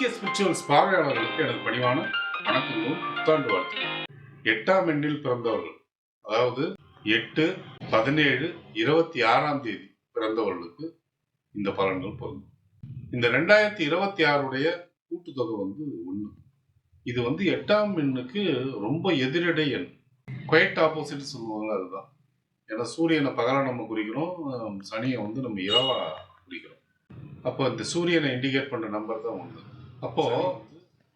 GK spirituals பார்வையாளர்களுக்கு எனது பணிவான வணக்கங்களும் புத்தாண்டு வாழ்த்து. எட்டாம் எண்ணில் பிறந்தவர்கள் அதாவது எட்டு பதினேழு இருபத்தி ஆறாம் தேதி பிறந்தவர்களுக்கு இந்த பலன்கள் பொருந்தும். இந்த ரெண்டாயிரத்தி இருபத்தி ஆறுடைய கூட்டுத்தொகை வந்து ஒன்று இது வந்து எட்டாம் எண்ணுக்கு ரொம்ப எதிரிடை எண். குவைட் ஆப்போசிட் சொல்லுவாங்க அதுதான். ஏன்னா சூரியனை பகலாக நம்ம குறிக்கிறோம் சனியை வந்து நம்ம இரவாக குறிக்கிறோம். அப்போ இந்த சூரியனை இண்டிகேட் பண்ணுற நம்பர் தான் ஒன்று அப்போ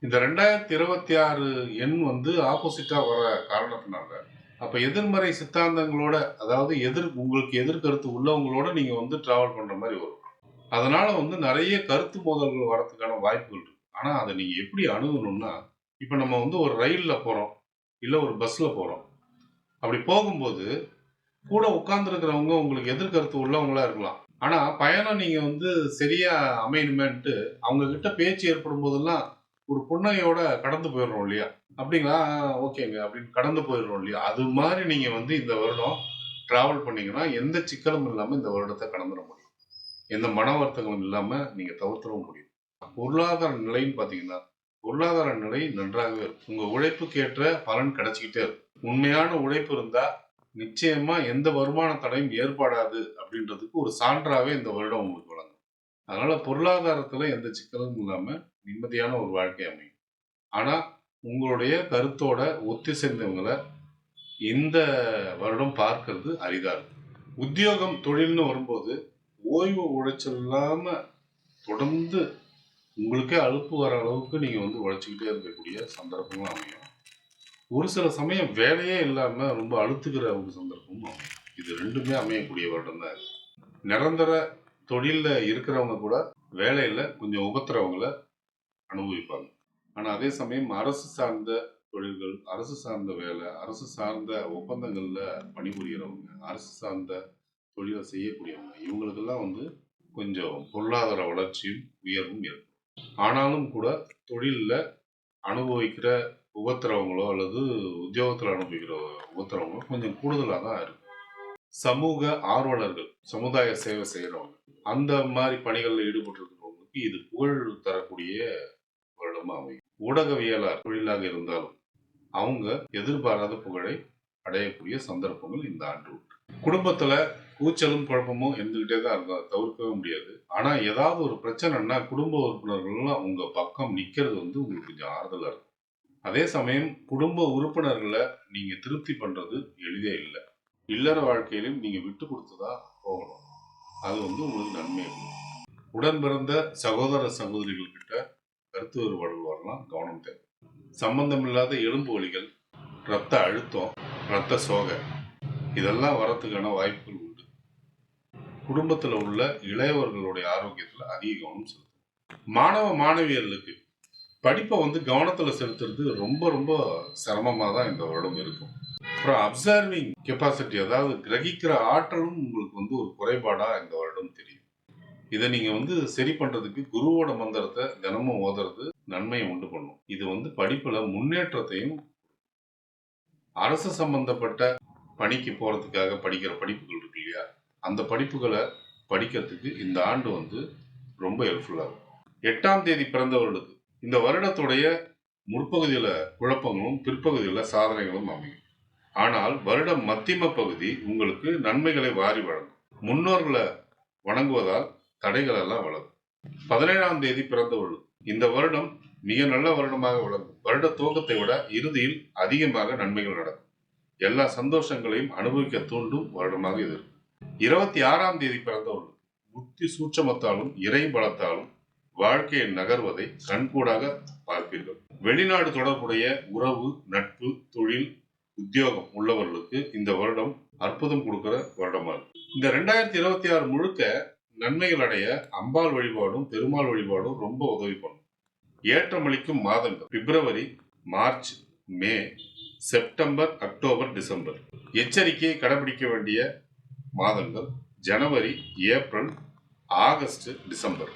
இந்த ரெண்டாயிரத்தி இருபத்தி ஆறு எண் வந்து ஆப்போசிட்டா வர காரணத்தினால அப்ப எதிர்மறை சித்தாந்தங்களோட அதாவது எதிர் உங்களுக்கு எதிர்கருத்து உள்ளவங்களோட நீங்க வந்து டிராவல் பண்ற மாதிரி வரும். அதனால வந்து நிறைய கருத்து மோதல்கள் வரதுக்கான வாய்ப்புகள் இருக்கு. ஆனா அதை நீங்க எப்படி அணுகணும்னா இப்ப நம்ம வந்து ஒரு ரயில்ல போறோம் இல்ல ஒரு பஸ்ல போறோம். அப்படி போகும்போது கூட உட்கார்ந்துருக்கிறவங்க உங்களுக்கு எதிர்கருத்து உள்ளவங்களா இருக்கலாம். ஆனா பயணம் நீங்க வந்து சரியா அமையணுமேன்ட்டு அவங்க கிட்ட பேச்சு ஏற்படும் போதெல்லாம் ஒரு புன்னகையோட கடந்து போயிடுறோம் இல்லையா? அப்படிங்களா? ஓகேங்க அப்படின்னு கடந்து போயிடுறோம் இல்லையா? அது மாதிரி நீங்க வந்து இந்த வருடம் டிராவல் பண்ணீங்கன்னா எந்த சிக்கலும் இல்லாம இந்த வருடத்தை கடந்துட முடியும். எந்த மன வருத்தங்களும் இல்லாம நீங்க தவிர்த்திடவும் முடியும். பொருளாதார நிலைன்னு பாத்தீங்கன்னா பொருளாதார நிலை நன்றாகவே இருக்கும். உங்க உழைப்புக்கு ஏற்ற பலன் கிடைச்சிக்கிட்டே இருக்கும். உண்மையான உழைப்பு இருந்தா நிச்சயமா எந்த வருமான தடையும் ஏற்படாது அப்படின்றதுக்கு ஒரு சான்றாகவே இந்த வருடம் உங்களுக்கு வழங்கும். அதனால பொருளாதாரத்துல எந்த சிக்கலும் இல்லாம நிம்மதியான ஒரு வாழ்க்கை அமையும். ஆனா உங்களுடைய கருத்தோட ஒத்திசைந்தவங்களை இந்த வருடம் பார்க்கறது அரிதா இருக்கும். உத்தியோகம் தொழில்னு வரும்போது ஓய்வு உழைச்சல் இல்லாம தொடர்ந்து உங்களுக்கே அலுப்பு வர அளவுக்கு நீங்க வந்து உழைச்சிக்கிட்டே இருக்கக்கூடிய சந்தர்ப்பங்களும் அமையும். ஒரு சில சமயம் வேலையே இல்லாம ரொம்ப அழுத்துக்கிற ஒரு சந்தர்ப்பமும் இது ரெண்டுமே அமையக்கூடிய வருடம் தான் நிரந்தர தொழிலில் இருக்கிறவங்க கூட வேலையில கொஞ்சம் உபத்திரவங்களை அனுபவிப்பாங்க. ஆனா அதே சமயம் அரசு சார்ந்த தொழில்கள் அரசு சார்ந்த வேலை அரசு சார்ந்த ஒப்பந்தங்கள்ல பணிபுரியறவங்க அரசு சார்ந்த தொழிலை செய்யக்கூடியவங்க இவங்களுக்கெல்லாம் வந்து கொஞ்சம் பொருளாதார வளர்ச்சியும் உயர்வும் ஏற்படும். ஆனாலும் கூட தொழில்ல அனுபவிக்கிற உபத்திரவங்களோ அல்லது உத்தியோகத்தில் அனுபவிக்கிற உபத்திரவங்களோ கொஞ்சம் கூடுதலாக தான் இருக்கும் சமூக ஆர்வலர்கள் சமுதாய சேவை செய்கிறவங்க அந்த மாதிரி பணிகளில் ஈடுபட்டிருக்கிறவங்களுக்கு இது புகழ் தரக்கூடிய வருடமாக அமையும். ஊடகவியலாளர் தொழிலாக இருந்தாலும் அவங்க எதிர்பாராத புகழை அடையக்கூடிய சந்தர்ப்பங்கள் இந்த ஆண்டு உண்டு. குடும்பத்துல கூச்சலும் குழப்பமும் இருந்துகிட்டே தான் இருக்கும். தவிர்க்கவே முடியாது. ஆனா ஏதாவது ஒரு பிரச்சனைன்னா குடும்ப உறுப்பினர்கள்லாம் உங்க பக்கம் நிக்கிறது வந்து உங்களுக்கு கொஞ்சம் ஆறுதலா இருக்கும். அதே சமயம் குடும்ப உறுப்பினர்களை நீங்க திருப்தி பண்றது எளிதே இல்லை. இல்லற வாழ்க்கையிலும் நீங்க விட்டு கொடுத்துதான் போகணும். அது வந்து உங்களுக்கு நன்மை உடன் பிறந்த சகோதர சகோதரிகள் கிட்ட கருத்து வேறுபாடுகள் வரலாம். கவனம் தேவை. சம்பந்தமில்லாத எலும்பு வலிகள் ரத்த அழுத்தம் ரத்த சோகை இதெல்லாம் வரத்துக்கான வாய்ப்புகள் உண்டு. குடும்பத்தில் உள்ள இளையவர்களுடைய ஆரோக்கியத்தில் அதிக கவனம் செலுத்தும் மாணவ மாணவியர்களுக்கு படிப்பை வந்து கவனத்தில் செலுத்துறது ரொம்ப ரொம்ப சிரமமாக தான் இந்த வருடம் இருக்கும். அப்புறம் அப்சர்விங் கெப்பாசிட்டி அதாவது கிரகிக்கிற ஆற்றலும் உங்களுக்கு வந்து ஒரு குறைபாடாக இந்த வருடம் தெரியும். இதை நீங்க வந்து சரி பண்றதுக்கு குருவோட மந்திரத்தை தினமும் ஓதுறது நன்மையை உண்டு பண்ணும். இது வந்து படிப்புல முன்னேற்றத்தையும் அரசு சம்பந்தப்பட்ட பணிக்கு போறதுக்காக படிக்கிற படிப்புகள் இருக்கு இல்லையா? அந்த படிப்புகளை படிக்கிறதுக்கு இந்த ஆண்டு வந்து ரொம்ப ஹெல்ப்ஃபுல்லா இருக்கும் எட்டாம் தேதி பிறந்தவர்களுக்கு இந்த வருடத்துடைய முற்பகுதியில் குழப்பங்களும் பிற்பகுதியில் சாதனைகளும் அமையும். ஆனால் வருடம் மத்திம பகுதி உங்களுக்கு நன்மைகளை வாரி வழங்கும். முன்னோர்களை வணங்குவதால் தடைகள் எல்லாம் வளரும். பதினேழாம் தேதி பிறந்தவர்கள் இந்த வருடம் மிக நல்ல வருடமாக வழங்கும் வருட துவக்கத்தை விட இறுதியில் அதிகமாக நன்மைகள் நடக்கும். எல்லா சந்தோஷங்களையும் அனுபவிக்க தூண்டும் வருடமாக இது இருக்கும். இருபத்தி ஆறாம் தேதி பிறந்தவர்கள் புத்தி சூட்சமத்தாலும் இறை பலத்தாலும் வாழ்க்கையை நகர்வதை கண்கூடாக பார்ப்பீர்கள். வெளிநாடு தொடர்புடைய உறவு நட்பு தொழில் உத்தியோகம் உள்ளவர்களுக்கு இந்த வருடம் அற்புதம் கொடுக்கிற வருடமா இருக்கு இந்த ரெண்டாயிரத்தி இருபத்தி ஆறு முழுக்க நன்மைகள் அடைய அம்பாள் வழிபாடும் பெருமாள் வழிபாடும் ரொம்ப உதவி பண்ணும். ஏற்றமளிக்கும் மாதங்கள். February March May September October December. எச்சரிக்கையை கடைபிடிக்க வேண்டிய மாதங்கள் ஜனவரி ஏப்ரல் ஆகஸ்ட் டிசம்பர்.